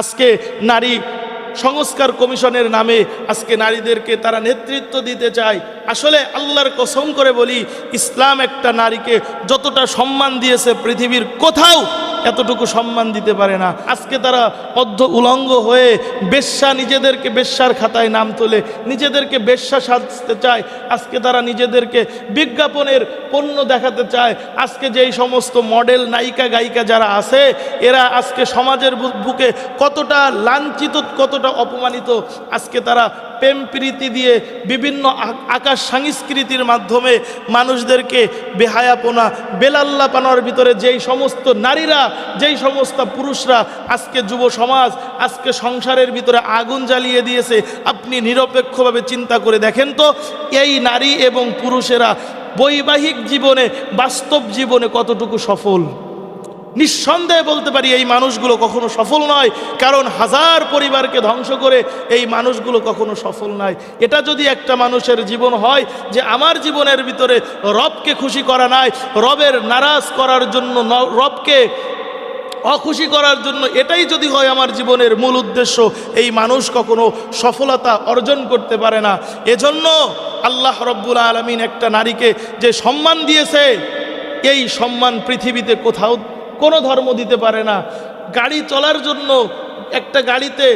আজকে নারী সংস্কার কমিশনের নামে আজকে নারীদেরকে তারা নেতৃত্ব দিতে চায়। আসলে আল্লাহর কসম করে বলি, ইসলাম একটা নারীকে যতটা সম্মান দিয়েছে পৃথিবীর কোথাও এতটুকু সম্মান দিতে পারে না। আজকে তারা অর্ধ উলঙ্গ হয়ে বেশ্যা নিজেদেরকে বেশ্যার খাতায় নাম তোলে, নিজেদেরকে বেশ্যা সাজতে চায়। আজকে তারা নিজেদেরকে বিজ্ঞাপনের পণ্য দেখাতে চায়। আজকে যেই সমস্ত মডেল, নায়িকা, গায়িকা যারা আছে, এরা আজকে সমাজের বুকে কতটা লাঞ্ছিত, কতটা অপমানিত। আজকে তারা প্রেম প্রীতি দিয়ে বিভিন্ন আকাশ সংস্কৃতির মাধ্যমে মানুষদেরকে বেহায়াপনা বেলাল্লা পানার ভিতরে যেই সমস্ত নারীরা যেই সমস্ত পুরুষরা আজকে যুব সমাজ, আজকে সংসারের ভিতরে আগুন জ্বালিয়ে দিয়েছে, আপনি নিরপেক্ষভাবে চিন্তা করে দেখেন তো, এই নারী এবং পুরুষেরা বৈবাহিক জীবনে, বাস্তব জীবনে কতটুকু সফল? নিঃসন্দেহে বলতে পারি এই মানুষগুলো কখনো সফল নয়, কারণ হাজার পরিবারকে ধ্বংস করে এই মানুষগুলো কখনো সফল নয় এটা যদি একটা মানুষের জীবন হয় যে আমার জীবনের ভিতরে রবকে খুশি করা নাই, রবের নারাজ করার জন্য রবকে অখুশি করার জন্য এটাই যদি হয় আমার জীবনের মূল উদ্দেশ্য, এই মানুষ কখনো সফলতা অর্জন করতে পারে না। এজন্য আল্লাহ রব্বুল আলমিন একটা নারীকে যে সম্মান দিয়েছে, এই সম্মান পৃথিবীতে কোথাও কোনো ধর্ম দিতে পারে না। গাড়ি চলার জন্য একটা গাড়িতে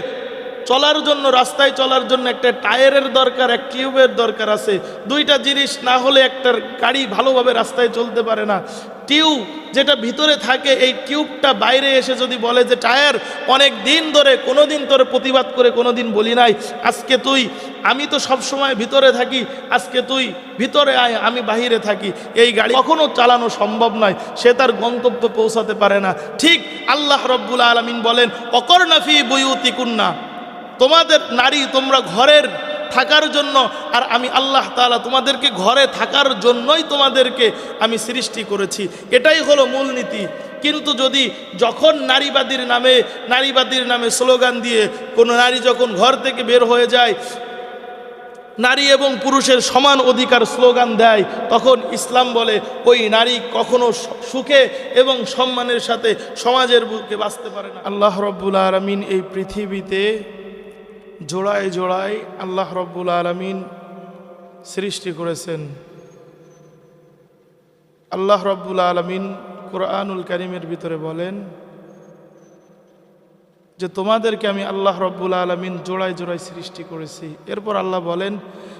চলার জন্য, রাস্তায় চলার জন্য একটা টায়ারের দরকার, এক টিউবের দরকার আছে। দুইটা জিনিস না হলে একটা গাড়ি ভালোভাবে রাস্তায় চলতে পারে না। টিউব যেটা ভিতরে থাকে, এই টিউবটা বাইরে এসে যদি বলে যে, টায়ার, অনেক দিন ধরে কোনো দিন তোর প্রতিবাদ করে কোনো দিন বলি নাই। আজকে তুই, আমি তো সব সময় ভিতরে থাকি, আজকে তুই ভিতরে আয়, আমি বাহিরে থাকি। এই গাড়ি কখনো চালানো সম্ভব নয়, সে তার গন্তব্য পৌঁছাতে পারে না। ঠিক আল্লাহ রব্বুল আলমিন বলেন অকর্ণাফি বইউতি কুন্না তোমাদের নারী তোমরা ঘরের থাকার জন্য, আর আমি আল্লাহ তাআলা তোমাদেরকে ঘরে থাকার জন্যই তোমাদেরকে আমি সৃষ্টি করেছি। এটাই হলো মূলনীতি কিন্তু যদি যখন নারীবাদীর নামে নারীবাদীর নামে স্লোগান দিয়ে কোনো নারী যখন ঘর থেকে বের হয়ে যায়, নারী এবং পুরুষের সমান অধিকার স্লোগান দেয়, তখন ইসলাম বলে, ওই নারী কখনো সুখে এবং সম্মানের সাথে সমাজের বুকে বাঁচতে পারে না। আল্লাহ রব্বুল আলমিন এই পৃথিবীতে জোড়ায় জোড়ায় আল্লাহ রব্বুল আলমিন সৃষ্টি করেছেন। আল্লাহ রব্বুল আলমিন কোরআনুল করিমের ভিতরে বলেন যে, তোমাদেরকে আমি আল্লাহ রব্বুল আলমিন জোড়ায় জোড়ায় সৃষ্টি করেছি। এরপর আল্লাহ বলেন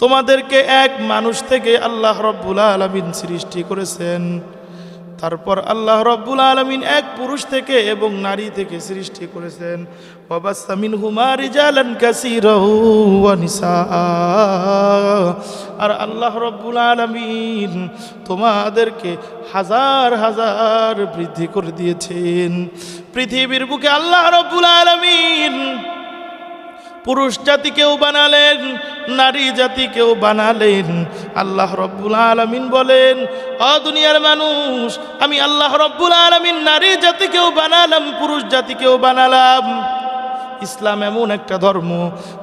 তোমাদেরকে এক মানুষ থেকে আল্লাহ রব্বুল আলমিন সৃষ্টি করেছেন। তারপর আল্লাহ রব্বুল আলমিন এক পুরুষ থেকে এবং নারী থেকে সৃষ্টি করেছেন। ওয়াবাসামিন হুমার জালান নিসাআ। আর আল্লাহ রব্বুল আলমিন তোমাদেরকে হাজার হাজার বৃদ্ধি করে দিয়েছেন। পৃথিবীর বুকে আল্লাহ রব্বুল আলমিন পুরুষ জাতিকেও বানালেন, নারী জাতিকেও বানালেন। আল্লাহ রব্বুল আলমিন বলেন, অ দুনিয়ার মানুষ, আমি আল্লাহ রব্বুল আলমিন নারী জাতিকেও বানালাম, পুরুষ জাতিকেও বানালাম। ইসলাম এমন একটা ধর্ম,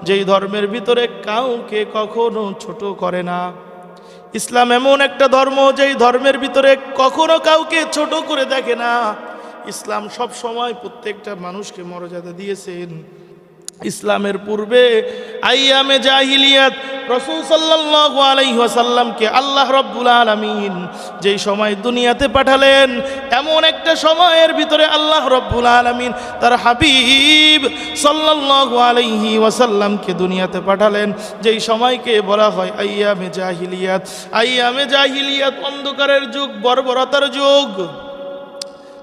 যেই ধর্মের ভিতরে কাউকে কখনো ছোট করে না। ইসলাম এমন একটা ধর্ম, যেই ধর্মের ভিতরে কখনো কাউকে ছোট করে দেখে না। ইসলাম সব সময় প্রত্যেকটা মানুষকে মর্যাদা দিয়েছেন। ইসলামের পূর্বে আইয়ামে জাহিলিয়াত রসুল সাল্লাল্লাহু আলাইহি ওয়াসাল্লামকে আল্লাহ রব্বুল আলামিন যেই সময় দুনিয়াতে পাঠালেন, এমন একটা সময়ের ভিতরে আল্লাহ রব্বুল আলামিন তার হাবিব সাল্লাল্লাহু আলাইহি ওয়াসাল্লামকে দুনিয়াতে পাঠালেন। যেই সময়কে বলা হয় আইয়ামে জাহিলিয়াত। আইয়ামে জাহিলিয়াত অন্ধকারের যুগ, বর্বরতার যুগ।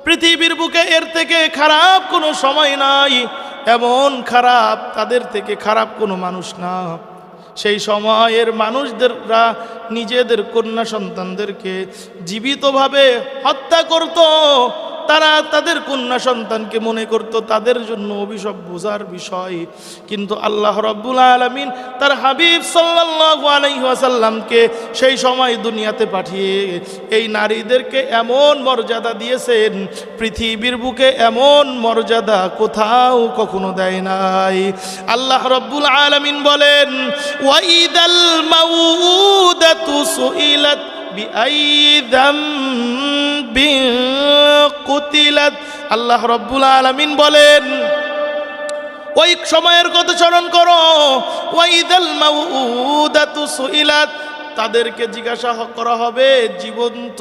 পৃথিবীর বুকে এর থেকে খারাপ কোনো সময় নাই। এমন খারাপ, তাদের থেকে খারাপ কোনো মানুষ না। সেই সময়ের মানুষদেররা নিজেদের কন্যা সন্তানদেরকে জীবিতভাবে হত্যা করত। তারা তাদের কন্যা সন্তানকে মনে করত তাদের জন্য অভিশাপ বোঝার বিষয়। কিন্তু আল্লাহ রব্বুল আলমিন তার হাবিব সাল্লাল্লাহু আলাইহি ওয়াসাল্লামকে সেই সময় দুনিয়াতে পাঠিয়ে এই নারীদেরকে এমন মর্যাদা দিয়েছেন, পৃথিবীর বুকে এমন মর্যাদা কোথাও কখনো দেয় নাই। আল্লাহ রব্বুল আলামিন বলেন, ওয়াইদাল মাউদাতু সুইলাত বিআই যামবিন কুতিলাত আল্লাহ রব্বুল আলামিন বলেন ওই সময়ের কথা স্মরণ করো ওয়াইদাল মাউদাতু সুইলাত তাদেরকে জিজ্ঞাসা করা হবে, জীবন্ত,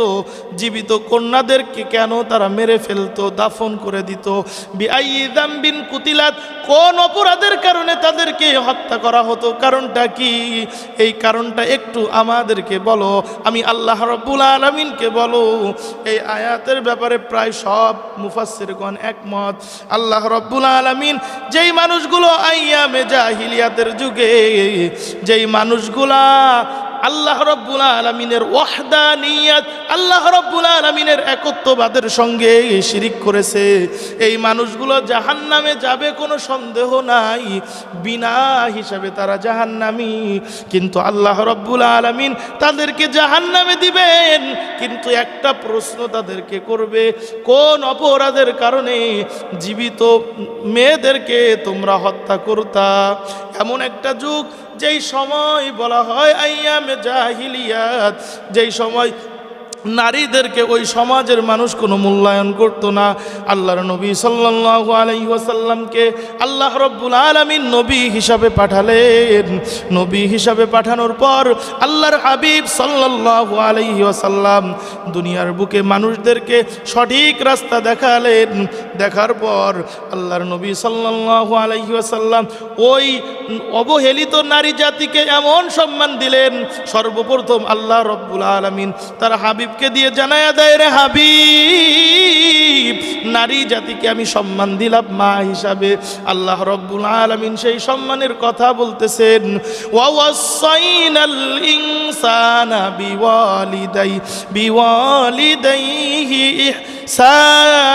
জীবিত কন্যাদেরকে কেন তারা মেরে ফেলতো, দাফন করে দিত? বিন কুতিলাত, কোন অপরাধের কারণে তাদেরকে হত্যা করা হতো? কারণটা কি? এই কারণটা একটু আমাদেরকে বলো, আমি আল্লাহ রব্বুল আলমিনকে বলো। এই আয়াতের ব্যাপারে প্রায় সব মুফাসসিরগণ একমত। আল্লাহ রব্বুল আলমিন যেই মানুষগুলো আইয়ামে জাহিলিয়াতের যুগে, যেই মানুষগুলা আল্লাহ রব্বুল আলমিনের ওয়াহদানিয়াত, আল্লাহ রব্বুল আলমিনের একত্ববাদের সঙ্গে শিরিক করেছে। এই মানুষগুলো জাহান্নামে যাবে কোনো সন্দেহ নাই। বিনা হিসাবে তারা জাহান্নামি। কিন্তু আল্লাহ রব্বুল আলমিন তাদেরকে জাহান্নামে দিবেন। কিন্তু একটা প্রশ্ন তাদেরকে করবে, কোন অপরাধের কারণে জীবিত মেয়েদেরকে তোমরা হত্যা করতা? এমন একটা যুগ যেই সময় বলা হয় আইয়ামে জাহিলিয়াত যেই সময় নারীদেরকে ওই সমাজের মানুষ কোনো মূল্যায়ন করতো না। আল্লাহর নবী সাল্লাল্লাহু আলাইহি ওয়াসাল্লামকে আল্লাহ রব্বুল আলামিন নবী হিসাবে পাঠালেন। নবী হিসাবে পাঠানোর পর আল্লাহর হাবিব সাল্লাল্লাহু আলাইহি ওয়াসাল্লাম দুনিয়ার বুকে মানুষদেরকে সঠিক রাস্তা দেখালেন। দেখার পর আল্লাহর নবী সাল্লাল্লাহু আলাইহি ওয়াসাল্লাম ওই অবহেলিত নারী জাতিকে এমন সম্মান দিলেন, সর্বপ্রথম আল্লাহ রব্বুল আলামিন তার হাবিবকে দিয়ে জানায়া দেয় রে হাবিব নারী জাতিকে আমি সম্মান দিলাম মা হিসাবে আল্লাহ রব্বুল আলামিন সেই সম্মানের কথা বলতেছেন ওয়াসাইনাল ইনসানা বিওয়ালিদাই বিওয়ালিদাইহি ইহসানা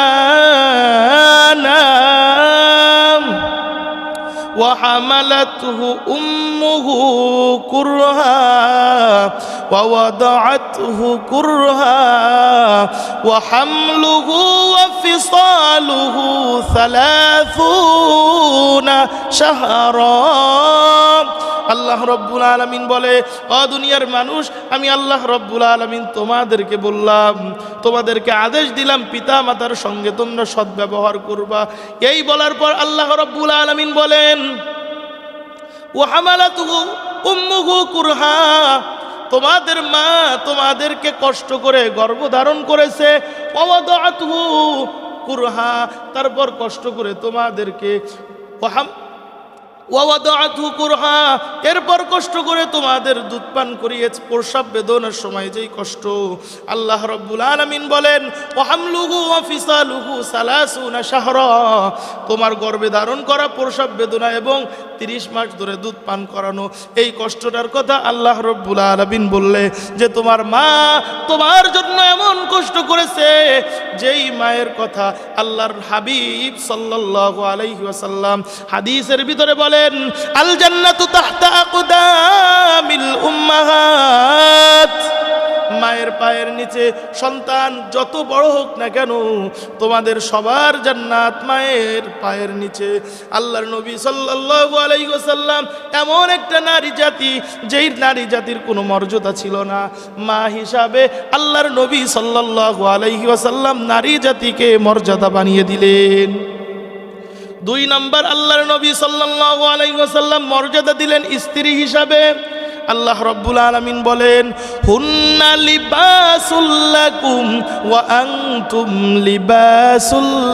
وحملته أمه كرها ووضعته كرها وحمله وفصاله ثلاثون شهرا আল্লাহ রব্বুল আলমিন বলে অ দুনিয়ার মানুষ আমি আল্লাহ রব্বুল আলমিন তোমাদেরকে বললাম তোমাদেরকে আদেশ দিলাম পিতা মাতার সঙ্গে তোমরা সদ্ব্যবহার করবা এই বলার পর আল্লাহ রব্বুল আলমিন বলেন ও হামালাতুহু উম্মুহু কুরহা তোমাদের মা তোমাদেরকে কষ্ট করে গর্ভধারণ করেছে। অবদাতুহু কুরহা, তারপর কষ্ট করে তোমাদেরকে কুরহা, এরপর কষ্ট করে তোমাদের দুধ পান করিয়ে প্রসাব বেদনার সময় যেই কষ্ট। আল্লাহ রব্বুল আলামিন বলেন, ওয়াহামলুহু ওয়া ফিসালুহু সালাসুনা শাহরা। তোমার গর্বে ধারণ করা প্রসাব বেদনা এবং তিরিশ মাস ধরে দুধ পান করানো, এই কষ্টটার কথা আল্লাহ রব্বুল আলামিন বললে যে তোমার মা তোমার জন্য এমন কষ্ট করেছে, যেই মায়ের কথা আল্লাহর হাবিব সাল্লাল্লাহু আলাইহি ওয়াসাল্লাম হাদিসের ভিতরে বলেন, আল জান্নাতু তাহতা আকদামিল উম্মাহাত। মায়ের পায়ের নিচে সন্তান যত বড় হোক না কেন, তোমাদের সবার জান্নাত মায়ের পায়ের নিচে। আল্লাহর নবী সাল্লাল্লাহু আলাইহি ওয়াসাল্লাম এমন একটা নারী জাতি, যেই নারী জাতির কোনো মর্যাদা ছিল না। মা হিসাবে আল্লাহর নবী সাল্লাল্লাহু আলাইহি ওয়াসাল্লাম নারী জাতিকে মর্যাদা বানিয়ে দিলেন। দুই নম্বর, আল্লাহর নবী সাল্লাল্লাহু আলাইহি ওয়াসাল্লাম মর্যাদা দিলেন স্ত্রী হিসাবে। আল্লাহ রব্বুল আলমিন বলেন, হুন্না লিবাসুল্লাকুম ওয়া আনতুম লিবাসুল্লাহুন্না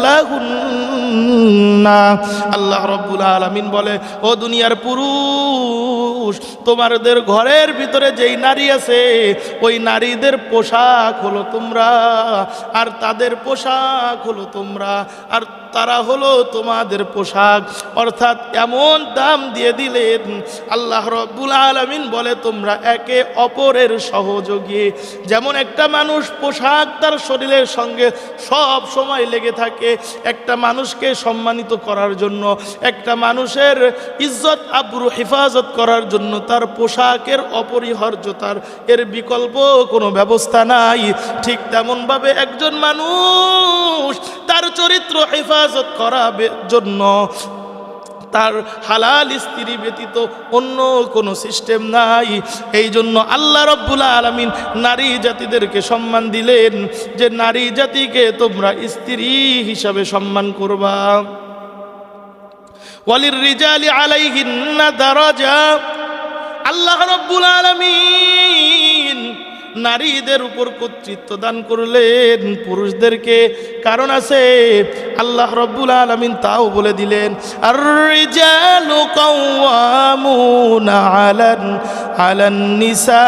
আল্লাহ রব্বুল আলমিন বলে, ও দুনিয়ার পুরুষ পুরুষ তোমাদের ঘরের ভিতরে যেই নারী আছে, ওই নারীদের পোশাক হলো তোমরা, আর তাদের পোশাক হলো তোমরা, আর তারা হলো তোমাদের পোশাক। অর্থাৎ এমন দাম দিয়ে দিলেন, আল্লাহ রব্বুল আলমিন বলে, তোমরা একে অপরের সহযোগী। যেমন একটা মানুষ পোশাক তার শরীরের সঙ্গে সব সময় লেগে থাকে, একটা মানুষকে সম্মানিত করার জন্য, একটা মানুষের ইজ্জত, আব্রু, হেফাজত করার জন্য তার পোশাকের অপরিহার্যতার এর বিকল্প কোনো ব্যবস্থা নাই। ঠিক তেমনভাবে একজন মানুষ তার চরিত্র হেফাজত করার জন্য তার হালাল স্ত্রী ব্যতীত অন্য কোনো সিস্টেম নাই। এই জন্য আল্লাহ রব্বুল আলমিন নারী জাতিদেরকে সম্মান দিলেন যে নারী জাতিকে তোমরা স্ত্রী হিসাবে সম্মান করবা। ওয়ালির রিজালি আলাইহিন্না দারাজা আল্লাহ রব্বুল আলামিন নারীদের উপর কর্তৃত্ব দান করলেন, পুরুষদেরকে। কারণ আছে, আল্লাহ রব্বুল আলামিন তাও বলে দিলেন আর আলান আলান নিসা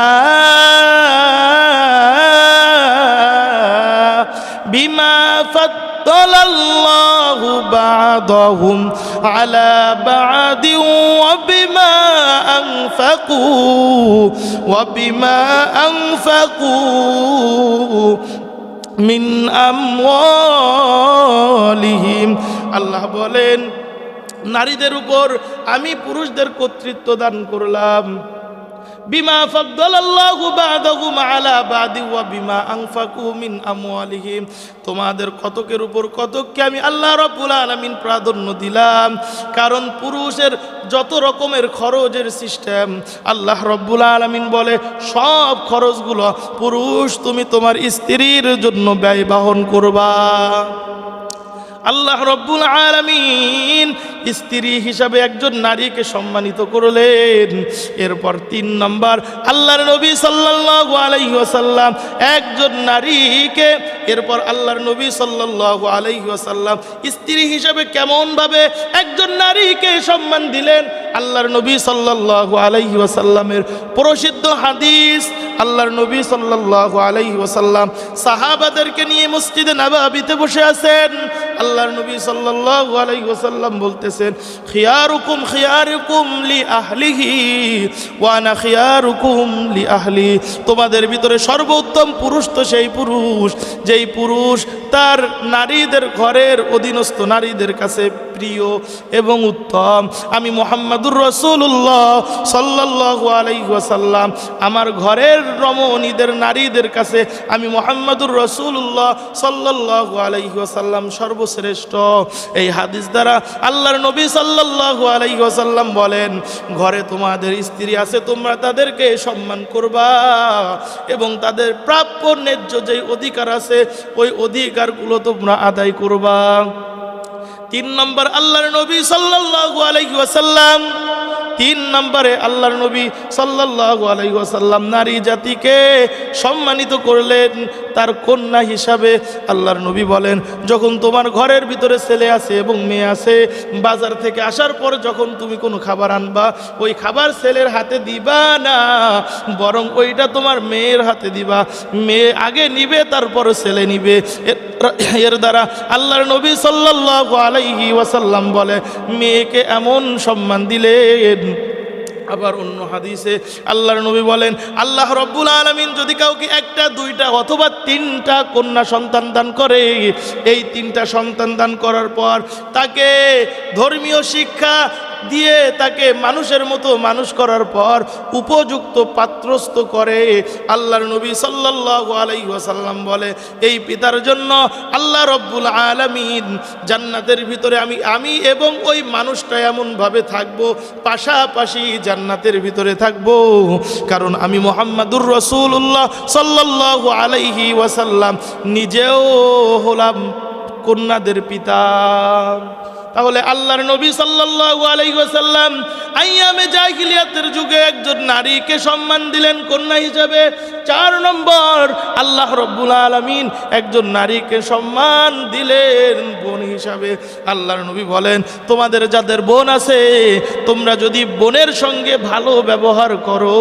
বিমা فضل الله بعضهم على بعض وبما أنفقوا وبما أنفقوا من أموالهم আল্লাহ বলেন নারীদের উপর আমি পুরুষদের কর্তৃত্ব দান করলাম বিমা ফাদ্দালাল্লাহু বা'দাহুম আলা বাদি ওয়া বিমা আনফাকু মিন আমওয়ালিহিম। তোমাদের কতকের উপর কতককে আমি আল্লাহ রাব্বুল আলামিন প্রাধান্য দিলাম? কারণ পুরুষের যত রকমের খরচের সিস্টেম, আল্লাহ রব্বুল আলামিন বলে, সব খরচগুলো পুরুষ, তুমি তোমার স্ত্রীর জন্য ব্যয় বহন করবা। আল্লাহ রব্বুল আলমিন স্ত্রী হিসাবে একজন নারীকে সম্মানিত করলেন। এরপর তিন নম্বর, আল্লাহর নবী সাল্লাহ আলাইসাল্লাম একজন নারীকে এরপর আল্লাহর নবী সাল্লাল্লাহু আলাইহি ওয়াসাল্লাম স্ত্রী হিসাবে কেমনভাবে একজন নারীকে সম্মান দিলেন? আল্লাহর নবী সাল্লাল্লাহু আলাইহি ওয়াসাল্লামের প্রসিদ্ধ হাদিস আল্লাহর নবী সাল্লাল্লাহু আলাইহি ওয়াসাল্লাম সাহাবাদেরকে নিয়ে মসজিদে নবাবিতে বসে আছেন। আল্লাহর নবী সাল্লাল্লাহু আলাইহি ওয়াসাল্লাম বলতেছেন, খিয়ারুকুম খিয়ারুকুম লি আহলিহি ওয়া আনা খিয়ারুকুম লি আহলি। তোমাদের ভিতরে সর্বোত্তম পুরুষ তো সেই পুরুষ যেই পুরুষ তার নারীদের ঘরের অধীনস্থ নারীদের কাছে প্রিয় এবং উত্তম। আমি মোহাম্মদুর রসুল্লাহ সাল্লাল্লাহু আলাইহি ওয়াসাল্লাম। আমার ঘরের রমণীদের, নারীদের কাছে আমি মোহাম্মদুর রসুল্লাহ সাল্লাল্লাহু আলাইহি ওয়াসাল্লাম সর্বশ্রেষ্ঠ। এই হাদিস দ্বারা আল্লাহর নবী সাল্লাল্লাহু আলাইহি ওয়াসাল্লাম বলেন, ঘরে তোমাদের স্ত্রী আছে, তোমরা তাদেরকে সম্মান করবা এবং তাদের প্রাপ্য ন্যায্য যেই অধিকার আছে, ওই অধিকারগুলো তোমরা আদায় করবা। তিন নম্বর আল্লাহর নবী সাল্লাল্লাহু আলাইহি ওয়াসাল্লাম তিন নম্বরে আল্লাহর নবী সাল্লাল্লাহু আলাইহি ওয়াসাল্লাম নারী জাতিকে সম্মানিত করলেন, তার কন্যা হিসাবে আল্লাহর নবী বলেন, যখন তোমার ঘরের ভিতরে ছেলে আছে এবং মেয়ে আছে, বাজার থেকে আসার পর যখন তুমি কোনো খাবার আনবা, ওই খাবার ছেলের হাতে দিবা না, বরং ওইটা তোমার মেয়ের হাতে দিবা। মেয়ে আগে নিবে, তারপর ছেলে নিবে। এর- দ্বারা আল্লাহর নবী সাল্লাল্লাহু আলাইহি ওয়াসাল্লাম বলে, মেয়েকে এমন সম্মান দিলেন আবার অন্য হাদিসে আল্লাহর নবী বলেন, আল্লাহ রব্বুল আলমিন যদি কাউকে একটা, দুইটা অথবা তিনটা কন্যা সন্তান দান করে, এই তিনটা সন্তান দান করার পর তাকে ধর্মীয় শিক্ষা দিয়ে তাকে মানুষের মতো মানুষ করার পর উপযুক্ত পাত্রস্থ করে। আল্লাহর নবী সাল্লাল্লাহু আলাইহি ওয়াসাল্লাম বলে, এই পিতার জন্য আল্লাহ রব্বুল আলামিন, জান্নাতের ভিতরে আমি আমি এবং ওই মানুষটা এমনভাবে থাকব, পাশাপাশি জান্নাতের ভিতরে থাকব। কারণ আমি মোহাম্মদুর রসুল্লাহ সাল্লাল্লাহু আলাইহি ওয়াসাল্লাম, নিজেও হলাম কন্যাদের পিতা। তাহলে আল্লাহর নবী সাল্লাল্লাহু আলাইহি ওয়াসাল্লাম আইয়ামে জাহিলিয়াতের যুগে একজন নারীকে সম্মান দিলেন কন্যা হিসাবে। চার নম্বর, আল্লাহ রব্বুল আলামিন একজন নারীকে সম্মান দিলেন বোন হিসাবে। আল্লাহর নবী বলেন, তোমাদের যাদের বোন আছে, তোমরা যদি বোনের সঙ্গে ভালো ব্যবহার করো,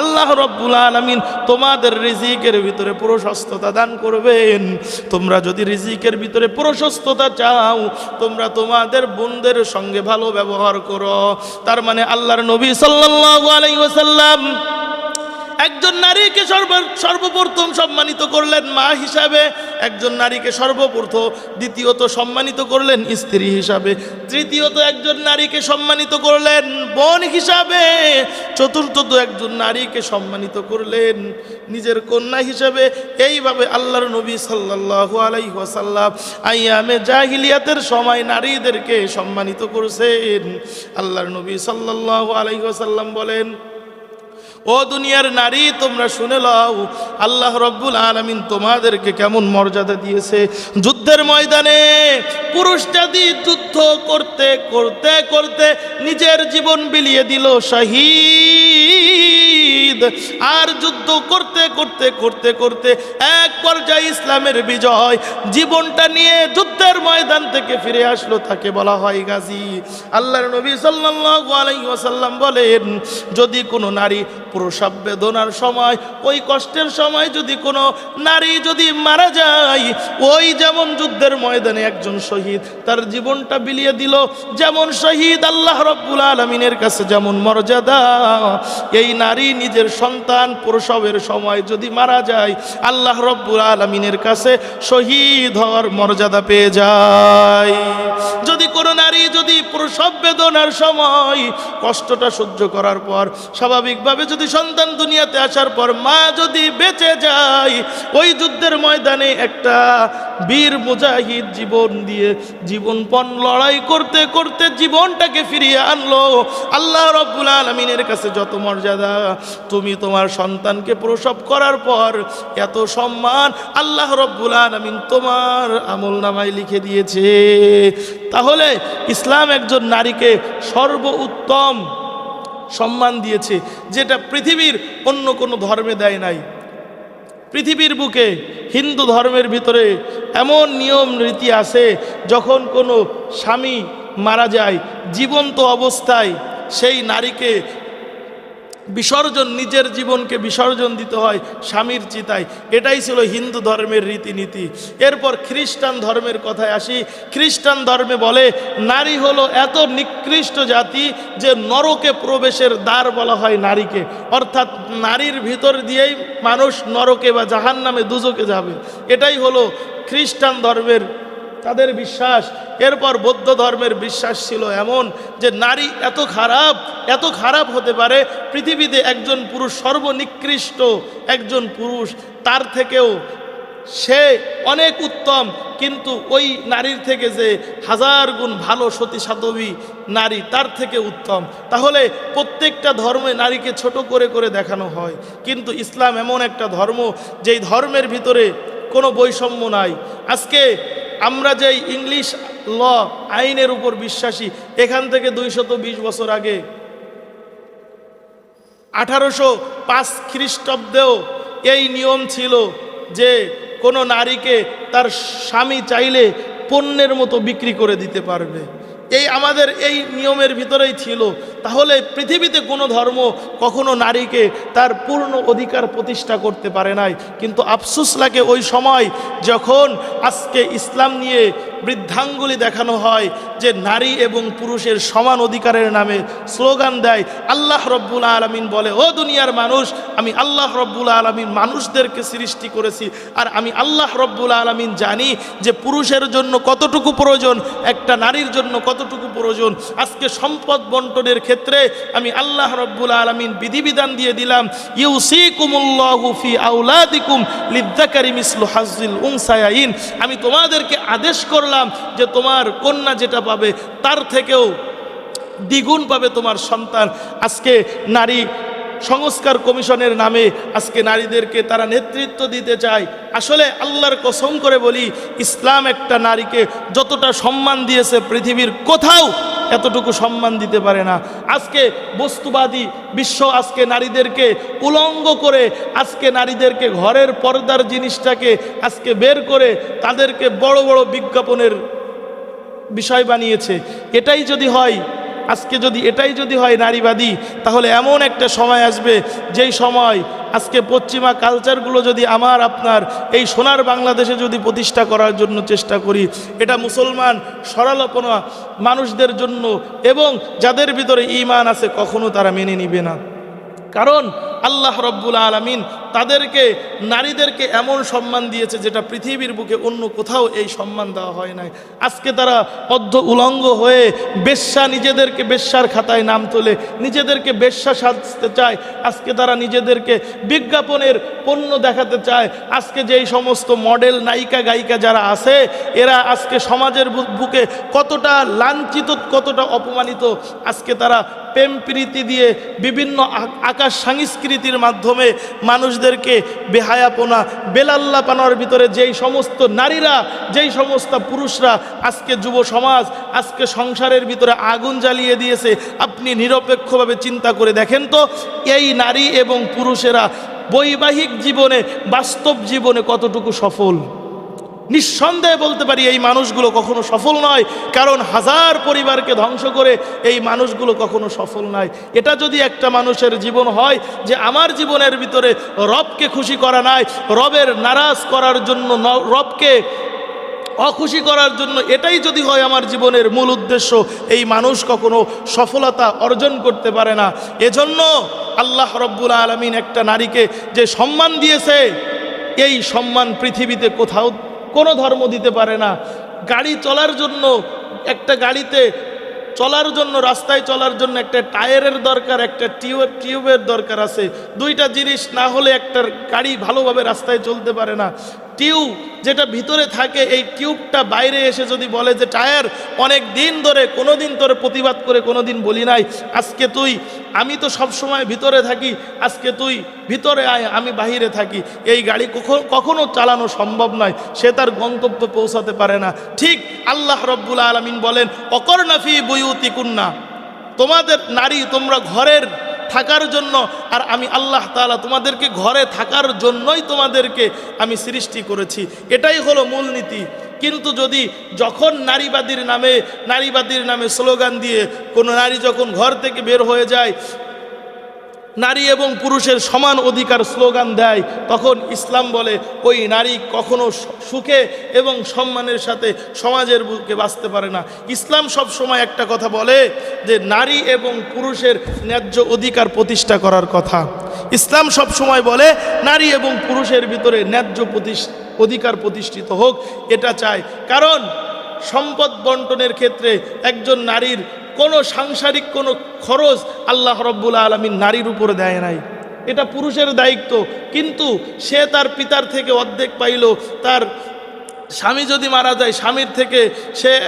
আল্লাহ রব্বুল আলামিন তোমাদের রিজিকের ভিতরে প্রশস্ততা দান করবেন। তোমরা যদি রিজিকের ভিতরে প্রশস্ততা চাও, তোমরা তোমাদের বোনদের সঙ্গে ভালো ব্যবহার করো। তার মানে আল্লাহর নবী সাল্লাল্লাহু আলাইহি ওয়াসাল্লাম একজন নারীকে সর্ব সর্বপ্রথম সম্মানিত করলেন মা হিসাবে, একজন নারীকে সর্বপ্রথম দ্বিতীয়ত সম্মানিত করলেন স্ত্রী হিসাবে, তৃতীয়ত একজন নারীকে সম্মানিত করলেন বোন হিসাবে, চতুর্থত একজন নারীকে সম্মানিত করলেন নিজের কন্যা হিসাবে। এইভাবে আল্লাহর নবী সাল্লাল্লাহু আলাইহি ওয়াসাল্লাম আইয়ামে জাহিলিয়াতের সময় নারীদেরকে সম্মানিত করেছেন। আল্লাহর নবী সাল্লাল্লাহু আলাইহি ওয়াসাল্লাম বলেন ও দুনিয়ার নারী, তোমরা শুনে লও, আল্লাহ রব্বুল আলমিন তোমাদেরকে কেমন মর্যাদা দিয়েছে। যুদ্ধের ময়দানে পুরুষ জাতি যুদ্ধ করতে করতে করতে নিজের জীবন বিলিয়ে দিল শাহিদ। আর যুদ্ধ করতে করতে করতে করতে এক পর্যায়ে ইসলামের বিজয়। জীবনটা নিয়ে যুদ্ধের ময়দান থেকে ফিরে আসলো, তাকে বলা হয় গাজী। আল্লাহর নবী সাল্লাল্লাহু আলাইহি ওয়াসাল্লাম বলেন, যদি কোনো নারী প্রসব বেদনার সময়, ওই কষ্টের সময় যদি কোনো নারী যদি মারা যায়, ওই যেমন যুদ্ধের ময়দানে একজন শহীদ তার জীবনটা বিলিয়ে দিল, যেমন শহীদ আল্লাহ রব্বুল আলমিনের কাছে যেমন মর্যাদা, এই নারী নিজের সন্তান প্রসবের সময় যদি মারা যায়, আল্লাহ রব্বুল আলমিনের কাছে শহীদ হওয়ার মর্যাদা পেয়ে যায়। যদি কোনো নারী যদি প্রসব বেদনার সময় কষ্টটা সহ্য করার পর স্বাভাবিকভাবে যদি সন্তান দুনিয়াতে আসার পর মা যদি বেঁচে যায়, ওই যুদ্ধের ময়দানে একটা বীর মুজাহিদ জীবন দিয়ে জীবনপণ লড়াই করতে করতে জীবনটাকে ফিরিয়ে আনলো। আল্লাহ রব্বুল আলমিনের কাছে যত মর্যাদা, তুমি তোমার সন্তানকে প্রসব করার পর এত সম্মান আল্লাহ রব্বুল আলমিন তোমার আমল নামায় লিখে দিয়েছে। তাহলে ইসলাম একজন নারীকে সর্ব উত্তম সম্মান দিয়েছে, যেটা পৃথিবীর অন্য কোনো ধর্মে দেয় নাই। পৃথিবীর বুকে হিন্দু ধর্মের ভিতরে এমন নিয়ম রীতি আছে, যখন কোনো স্বামী মারা যায়, জীবন্ত অবস্থায় সেই নারীকে বিসর্জন, নিজের জীবনকে বিসর্জন দিতে হয় স্বামীর চিতায়। এটাই ছিল হিন্দু ধর্মের রীতিনীতি। এরপর খ্রিস্টান ধর্মের কথায় আসি। খ্রিস্টান ধর্মে বলে, নারী হলো এত নিকৃষ্ট জাতি যে নরকে প্রবেশের দ্বার বলা হয় নারীকে। অর্থাৎ নারীর ভিতর দিয়েই মানুষ নরকে বা জাহান নামে দুজকে যাবে। এটাই হলো খ্রিস্টান ধর্মের তাদের বিশ্বাস। এরপর বৌদ্ধ ধর্মের বিশ্বাস ছিল এমন যে নারী এত খারাপ এত খারাপ হতে পারে, পৃথিবীতে একজন পুরুষ সর্বনিকৃষ্ট একজন পুরুষ, তার থেকেও সে অনেক উত্তম, কিন্তু ওই নারীর থেকে যে হাজার গুণ ভালো সতী সাধবী নারী, তার থেকে উত্তম। তাহলে প্রত্যেকটা ধর্মে নারীকে ছোট করে করে দেখানো হয়। কিন্তু ইসলাম এমন একটা ধর্ম, যেই ধর্মের ভিতরে কোনো বৈষম্য নাই। আজকে আমরা যেই ইংলিশ ল আইনের উপর বিশ্বাসী, এখান থেকে দুইশত বিশ বছর আগে, আঠারোশো পাঁচ খ্রিস্টাব্দেও এই নিয়ম ছিল যে কোনো নারীকে তার স্বামী চাইলে পণ্যের মতো বিক্রি করে দিতে পারবে। এই আমাদের এই নিয়মের ভিতরেই ছিল তাহলে পৃথিবীতে কোনো ধর্ম কখনো নারীকে তার পূর্ণ অধিকার প্রতিষ্ঠা করতে পারে নাই। কিন্তু আফসুস লাগে ওই সময় যখন আজকে ইসলাম নিয়ে বৃদ্ধাঙ্গুলি দেখানো হয় যে নারী এবং পুরুষের সমান অধিকারের নামে স্লোগান দেয়, আল্লাহ রব্বুল আলমিন বলে, ও দুনিয়ার মানুষ, আমি আল্লাহ রব্বুল আলমিন মানুষদেরকে সৃষ্টি করেছি, আর আমি আল্লাহ রব্বুল আলমিন জানি যে পুরুষের জন্য কতটুকু প্রয়োজন, একটা নারীর জন্য কতটুকু প্রয়োজন। আজকে সম্পদ বন্টনের ক্ষেত্রে আমি আল্লাহ রব্বুল আলমিন বিধিবিধান দিয়ে দিলাম ইউসি কুমুল্লাহুফি আউলাদিকুম লিদ্দাকারি মিসলু হাজিল উংসায়াইন আমি তোমাদেরকে আদেশ করলাম যে তোমার কন্যা যেটা পাবে তার থেকেও দ্বিগুণ পাবে তোমার সন্তান। আজকে নারী সংস্কার কমিশনের নামে আজকে নারীদেরকে তারা নেতৃত্ব দিতে চায়। আসলে আল্লাহর কসম করে বলি, ইসলাম একটা নারীকে যতটা সম্মান দিয়েছে পৃথিবীর কোথাও এতটুকু সম্মান দিতে পারে না। আজকে বস্তুবাদী বিশ্ব আজকে নারীদেরকে উলঙ্গ করে, আজকে নারীদেরকে ঘরের পর্দার জিনিসটাকে আজকে বের করে তাদেরকে বড় বড় বিজ্ঞাপনের বিষয় বানিয়েছে। এটাই যদি হয় আজকে যদি এটাই যদি হয় নারীবাদী, তাহলে এমন একটা সময় আসবে, যেই সময় আজকে পশ্চিমা কালচারগুলো যদি আমার, আপনার, এই সোনার বাংলাদেশে যদি প্রতিষ্ঠা করার জন্য চেষ্টা করি, এটা মুসলমান সরলপনা মানুষদের জন্য এবং যাদের ভিতরে ইমান আছে, কখনো তারা মেনে নিবে না। কারণ আল্লাহ রব্বুল আলমিন তাদেরকে, নারীদেরকে এমন সম্মান দিয়েছে যেটা পৃথিবীর বুকে অন্য কোথাও এই সম্মান দেওয়া হয় নাই। আজকে তারা পদ্ম উলঙ্গ হয়ে বেশ্যা নিজেদেরকে বেশ্যার খাতায় নাম তোলে, নিজেদেরকে বেশ্যা সাজতে চায়। আজকে তারা নিজেদেরকে বিজ্ঞাপনের পণ্য দেখাতে চায়। আজকে যেই সমস্ত মডেল, নায়িকা, গায়িকা যারা আছে, এরা আজকে সমাজের বুকে কতটা লাঞ্ছিত, কতটা অপমানিত, আজকে তারা প্রেম প্রীতি দিয়ে বিভিন্ন আ- আকাশ সংস্কৃতির মাধ্যমে মানুষদেরকে বেহায়াপনা বেলাল্লা পানার ভিতরে যেই সমস্ত নারীরা, যেই সমস্ত পুরুষরা আজকে যুব সমাজ, আজকে সংসারের ভিতরে আগুন জ্বালিয়ে দিয়েছে, আপনি নিরপেক্ষভাবে চিন্তা করে দেখেন তো, এই নারী এবং পুরুষেরা বৈবাহিক জীবনে, বাস্তব জীবনে কতটুকু সফল? নিঃসন্দেহে বলতে পারি এই মানুষগুলো কখনো সফল নয়, কারণ হাজার পরিবারকে ধ্বংস করে এই মানুষগুলো কখনো সফল নয় এটা যদি একটা মানুষের জীবন হয় যে আমার জীবনের ভিতরে রবকে খুশি করা নাই, রবের নারাজ করার জন্য রবকে অখুশি করার জন্য এটাই যদি হয় আমার জীবনের মূল উদ্দেশ্য, এই মানুষ কখনো সফলতা অর্জন করতে পারে না। এজন্য আল্লাহ রব্বুল আলমিন একটা নারীকে যে সম্মান দিয়েছে, এই সম্মান পৃথিবীতে কোথাও কোনো ধর্ম দিতে পারে না। গাড়ি চলার জন্য, একটা গাড়িতে চলার জন্য, রাস্তায় চলার জন্য একটা টায়ারের দরকার, একটা টিউবের টিউবের দরকার আছে। দুইটা জিনিস না হলে একটা গাড়ি ভালোভাবে রাস্তায় চলতে পারে না। টিউব যেটা ভিতরে থাকে, এই টিউবটা বাইরে এসে যদি বলে যে, টায়ার, অনেক দিন ধরে কোনো দিন তোরে প্রতিবাদ করে কোনো দিন বলি নাই। আজকে তুই, আমি তো সব সময় ভিতরে থাকি, আজকে তুই ভিতরে আয়, আমি বাহিরে থাকি। এই গাড়ি কখনো কখনো চালানো সম্ভব নয়। সে তার গন্তব্যে পৌঁছাতে পারে না। ঠিক আল্লাহ রব্বুল আলমিন বলেন অকর্ণাফি বইউতি কুন্না তোমাদের নারী, তোমরা ঘরের থাকার জন্য আর আমি আল্লাহ তালা তোমাদেরকে ঘরে থাকার জন্যই তোমাদেরকে আমি সৃষ্টি করেছি। এটাই হলো মূলনীতি কিন্তু যদি যখন নারীবাদীর নামে নারীবাদীর নামে স্লোগান দিয়ে কোনো নারী যখন ঘর থেকে বের হয়ে যায় নারী এবং পুরুষের সমান অধিকার স্লোগান দেয়। তখন ইসলাম বলে, ওই নারী কখনো সুখে এবং সম্মানের সাথে সমাজের বুকে বাঁচতে পারে না। ইসলাম সব সময় একটা কথা বলে যে, নারী এবং পুরুষের ন্যায্য অধিকার প্রতিষ্ঠা করার কথা। ইসলাম সব সময় বলে, নারী এবং পুরুষের ভিতরে ন্যায্য অধিকার প্রতিষ্ঠিত হোক, এটা চায় কারণ সম্পদ বন্টনের ক্ষেত্রে একজন নারীর কোনো সাংসারিক কোনো খরচ আল্লাহ রব্বুল আলমী নারীর উপরে দেয় নাই। এটা পুরুষের দায়িত্ব। কিন্তু সে তার পিতার থেকে অর্ধেক পাইল, তার স্বামী যদি মারা যায়, স্বামীর থেকে সে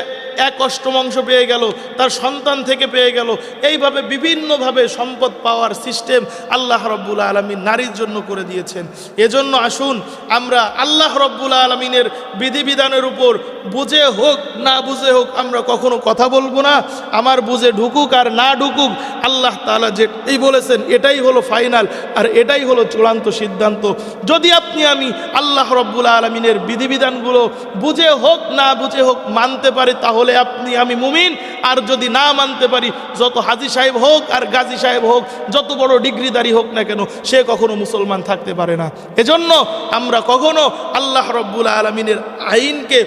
এক অষ্টম অংশ পেয়ে গেল, তার সন্তান থেকে পেয়ে গেল। এইভাবে বিভিন্নভাবে সম্পদ পাওয়ার সিস্টেম আল্লাহ রব্বুল আলমিন নারীর জন্য করে দিয়েছেন। এজন্য আসুন, আমরা আল্লাহ রব্বুল আলমিনের বিধিবিধানের উপর বুঝে হোক, না বুঝে হোক আমরা কখনো কথা বলব না। আমার বুঝে ঢুকুক আর না ঢুকুক আল্লাহ তালা যেটাই বলেছেন, এটাই হলো ফাইনাল আর এটাই হলো চূড়ান্ত সিদ্ধান্ত। যদি আপনি আমি আল্লাহ রব্বুল আলমিনের বিধিবিধানগুলো বুঝে হোক, না বুঝে হোক মানতে পারি, তাহলে আপনি আমি মুমিন। আর যদি না মানতে পারি, যত হাজি সাহেব হোক আর গাজী সাহেব হোক, যত বড় ডিগ্রিদারি হোক না কেন, সে কখনো মুসলমান থাকতে পারে না। এজন্য আমরা কখনো আল্লাহ রব্বুল আলমিনের আইনকে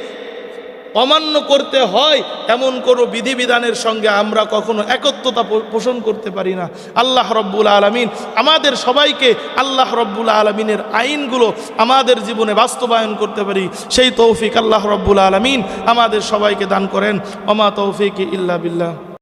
অমান্য করতে হয়, এমন কোনো বিধিবিধানের সঙ্গে আমরা কখনো একত্রতা পোষণ করতে পারি না। আল্লাহ রব্বুল আলমিন আমাদের সবাইকে আল্লাহ রব্বুল আলমিনের আইনগুলো আমাদের জীবনে বাস্তবায়ন করতে পারি। সেই তৌফিক আল্লাহ রব্বুল আলমিন আমাদের সবাইকে দান করেন। অমা তৌফিক ইল্লা বিল্লাহ।